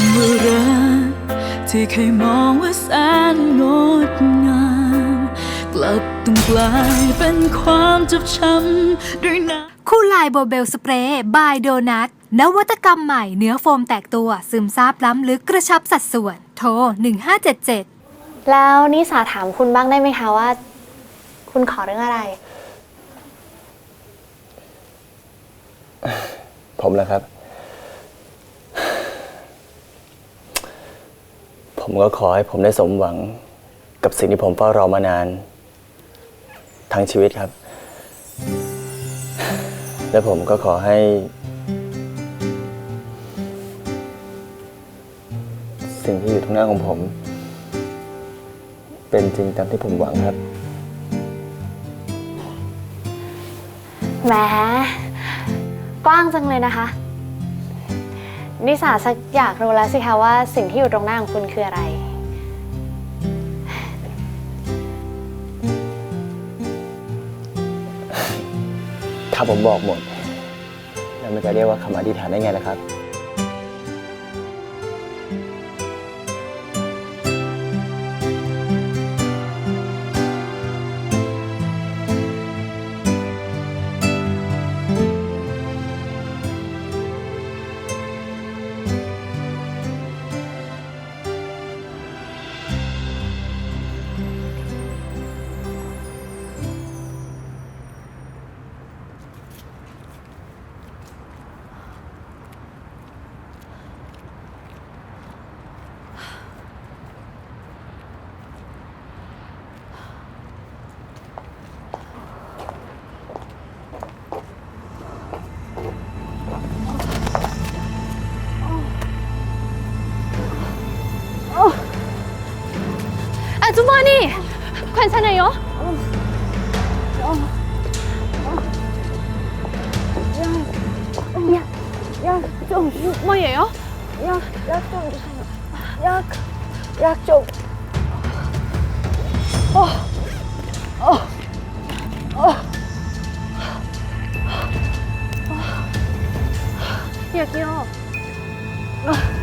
ำว่ารักที่เคยมองว่าแสนงดงามกลับต้องกลายเป็นความเจ็บช้ำด้วยน้ำคู่ลายโบเบลสเปรย์บายโดนัทนวัตกรรมใหม่เนื้อโฟมแตกตัว ซึมซาบล้ำลึกกระชับสัดส่วน โทร 1577 แล้วนิสาถามคุณบ้างได้ไหมคะว่า คุณขอเรื่องอะไร ผมแล้วครับ ผมก็ขอให้ผมได้สมหวังกับสิ่งที่ผมเฝ้ารอมานาน ทั้งชีวิตครับ และผมก็ขอให้ สิ่งที่อยู่ตรงหน้าของผม เป็นจริงตามที่ผมหวังครับ แหมกว้างจังเลยนะคะ นิสาสักอยากรู้แล้วสิคะว่าสิ่งที่อยู่ตรงหน้าของคุณคืออะไร ถ้าผมบอกหมด แล้วมันจะเรียกว่าคำอธิษฐานได้ไงล่ะครับ 호환이 괜찮아요? 어, 어, 어. 야, 야, 좀 뭐예요? 야, 야 좀, 야, 야 좀. 어, 어, 어. 여기요. 어.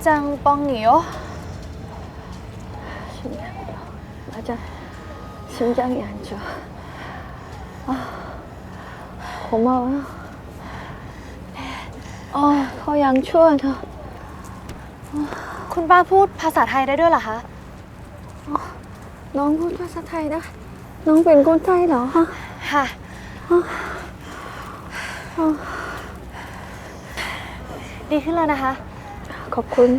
심장 뻥이요? 맞아. 심장이 안 좋아. 아, 고마워요. 아, 더양 추워요. คุณป้าพูดภาษาไทยได้ด้วยเหรอคะ น้องพูดภาษาไทยได้ น้องเป็นคนไทยเหรอฮะ ค่ะ ดีขึ้นแล้วนะคะ ขอบคุณ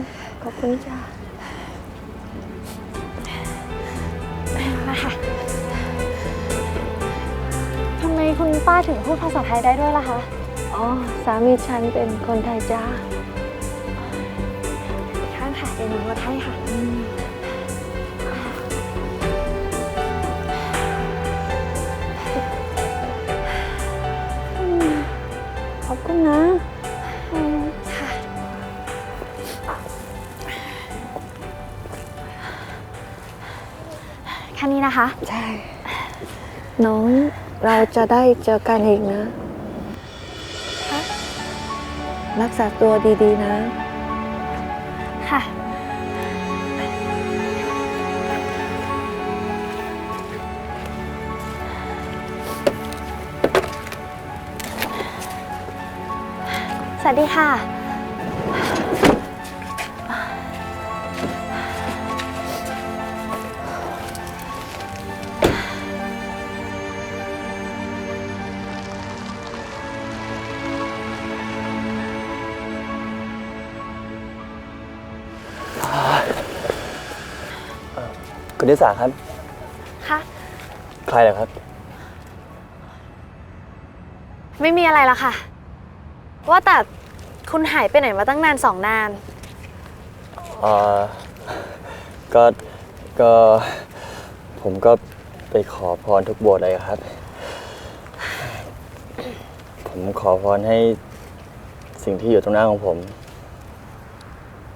ขอบคุณจ้ามาค่ะทำไมคุณป้าถึงพูดภาษาไทยได้ด้วยล่ะคะ อ๋อ สามีฉันเป็นคนไทยจ้าข้างค่ะเดี๋ยวหนูมาให้ค่ะ ขอบคุณนะค่ะ นี้นะคะ ใช่ น้องเราจะได้เจอกันอีกนะ รักษาตัวดีๆนะ ค่ะ สวัสดีค่ะ คุณนิสาครับค่ะใครเหรอครับ ไม่มีอะไรละค่ะ ว่าแต่คุณหายไปไหนมาตั้งนานสองนาน เอ่อ ก็ ก็ ผมก็ไปขอพรทุกโบสถ์เลยครับ ผมขอพรให้สิ่งที่อยู่ตรงหน้าของผม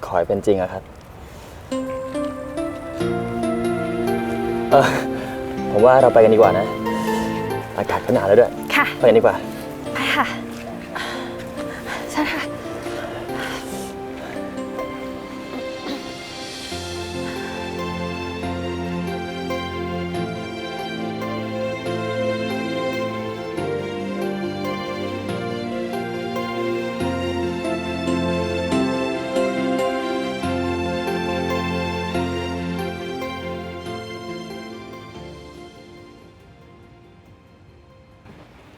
ขอให้เป็นจริงอะครับ ออผมว่าเราไปกันดีกว่านะ อากาศก็หนาวแล้วด้วย ค่ะ ไปกันดีกว่า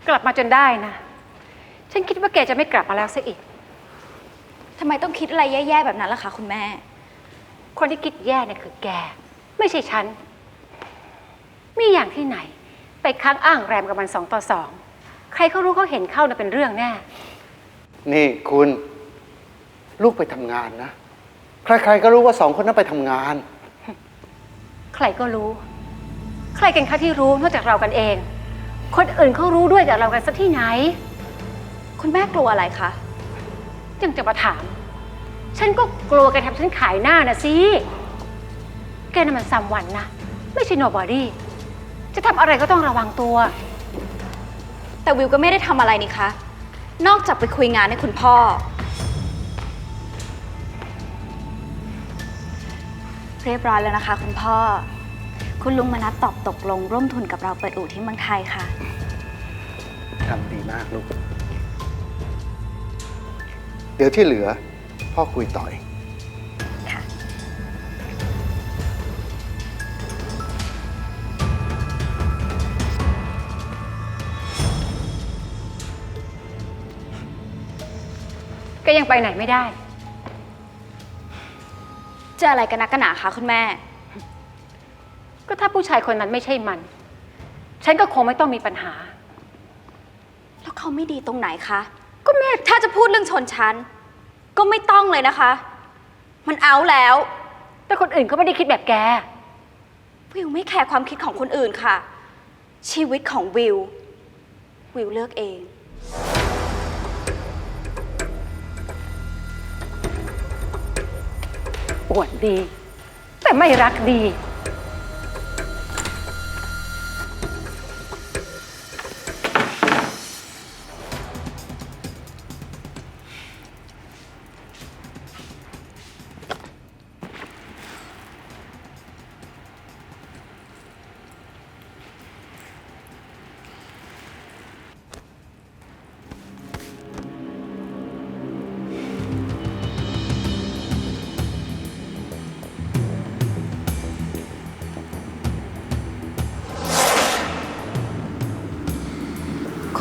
กลับมาจนได้นะ ฉันคิดว่าแกจะไม่กลับมาแล้วซะอีก ทำไมต้องคิดอะไรแย่ๆแบบนั้นล่ะคะคุณแม่ คนที่คิดแย่เนี่ยคือแก ไม่ใช่ฉัน มีอย่างที่ไหน ไปค้างอ้างแรมกับมันสองต่อสอง ใครเขารู้เขาเห็นเข้าน่ะเป็นเรื่องแน่ นี่คุณลูกไปทำงานนะ ใครๆก็รู้ว่าสองคนนั้นไปทำงาน ใครก็รู้ ใครกันคะที่รู้นอกจากเรากันเอง คนอื่นเขารู้ด้วยแต่เรากันสักที่ไหน คุณแม่กลัวอะไรคะยังจะมาถาม ฉันก็กลัวแกทำฉันขายหน้านะสิ แกน่ะมันซัมวันนะ ไม่ใช่ nobody จะทำอะไรก็ต้องระวังตัว แต่วิวก็ไม่ได้ทำอะไรนี่คะ นอกจากไปคุยงานให้คุณพ่อ เรียบร้อยแล้วนะคะ คุณพ่อ คุณลุงมนัดตอบตกลง ร่วมทุนกับเราเปิดอู่ที่เมืองไทยค่ะ ทำดีมากลูก เดี๋ยวที่เหลือ พ่อคุยต่อยค่ะแกยังไปไหนไม่ได้จะอะไรกันนักกันหนาคะคุณแม่ ก็ถ้าผู้ชายคนนั้นไม่ใช่มัน ฉันก็คงไม่ต้องมีปัญหา แล้วเขาไม่ดีตรงไหนคะ ก็แม่ถ้าจะพูดเรื่องชนชั้น ก็ไม่ต้องเลยนะคะ มันเอาแล้ว แต่คนอื่นเขาไม่ได้คิดแบบแก วิวไม่แคร์ความคิดของคนอื่นค่ะ ชีวิตของวิว วิวเลือกเองอวดดี แต่ไม่รักดี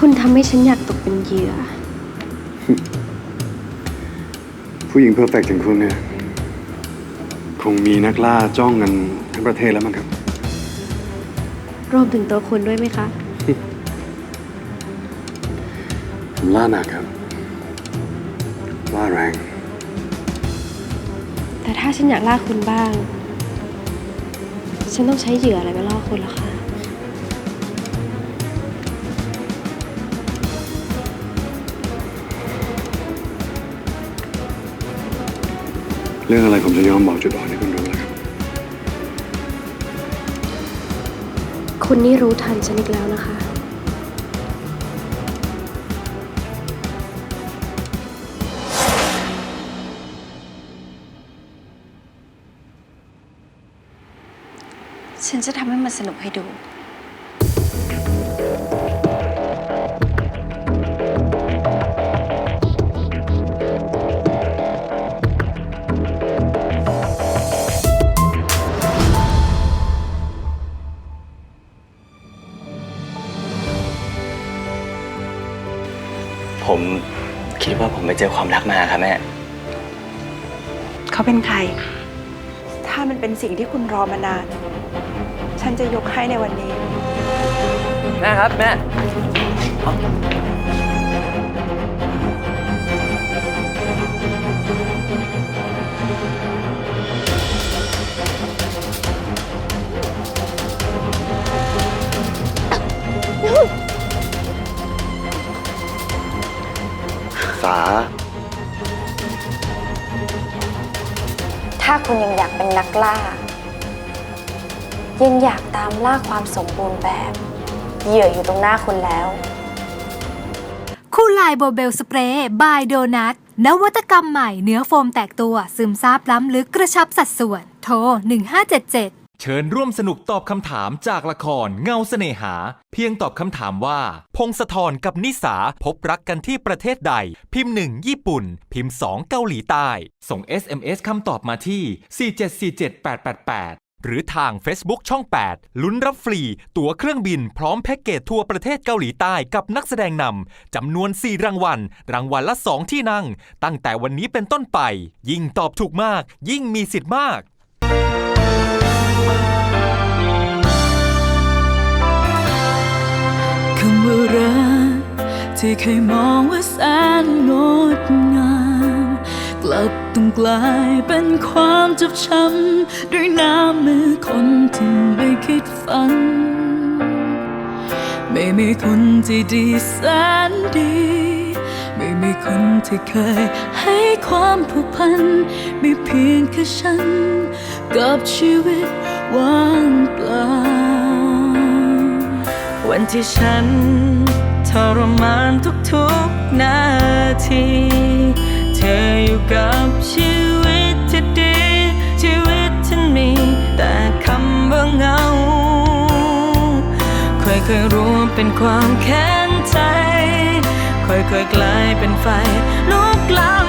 คุณทำให้ฉันอยากตกเป็นเหยื่อ ผู้หญิงเพอร์เฟกต์อย่างคุณเนี่ย คงมีนักล่าจ้องกันทั้งประเทศแล้วมั้งครับ รวมถึงตัวคุณด้วยไหมคะ ผมล่าหนักครับ ล่าแรง แต่ถ้าฉันอยากล่าคุณบ้าง ฉันต้องใช้เหยื่ออะไรมาล่อคุณล่ะคะ เรื่องอะไรผมจะยอมบอกจุดอ่อนให้คุณรู้แล้วครับ คุณนี่รู้ทันฉันอีกแล้วนะคะ ฉันจะทำให้มันสนุกให้ดู ว่าผมไปเจอความรักมาครับแม่ เขาเป็นใคร ถ้ามันเป็นสิ่งที่คุณรอมานาน ฉันจะยกให้ในวันนี้ แม่ครับ แม่ ล่า ยังอยากตามล่าความสมบูรณ์แบบ เหยื่ออยู่ตรงหน้าคุณแล้ว คู่ลายโบเบลสเปรย์บายโดนัทนวัตกรรมใหม่เนื้อโฟมแตกตัว ซึมซาบล้ำลึกกระชับสัดส่วน โทร 1577 เชิญร่วมสนุกตอบคำถามจากละครเงาเสน่หา เพียงตอบคำถามว่า พงศธรกับนิสาพบรักกันที่ประเทศใด พิมพ์ 1 ญี่ปุ่น พิมพ์ 2 เกาหลีใต้ ส่ง SMS คำตอบมาที่ 4747888 หรือทาง Facebook ช่อง 8 ลุ้นรับฟรี ตั๋วเครื่องบินพร้อมแพ็กเกจทัวร์ประเทศเกาหลีใต้กับนักแสดงนำจำนวน 4 รางวัล รางวัลละ 2 ที่นั่ง ตั้งแต่วันนี้เป็นต้นไป ยิ่งตอบถูกมาก ยิ่งมีสิทธิ์มาก ว่ารักที่เคยมองว่าแสนงดงาม กลับต้องกลายเป็นความเจ็บช้ำด้วยน้ำมือคนที่ไม่คิดฝัน ไม่มีคนที่ดีแสนดี ไม่มีคนที่เคยให้ความผูกพันมีเพียงแค่ฉัน กับชีวิตว่างเปล่า วันที่ฉันทรมานทุกๆนาที เธออยู่กับชีวิตที่ดี ชีวิตฉันมี แต่คำว่าเหงาค่อยๆรวมเป็นความแค้นใจ ค่อยๆกลายเป็นไฟลุกลาม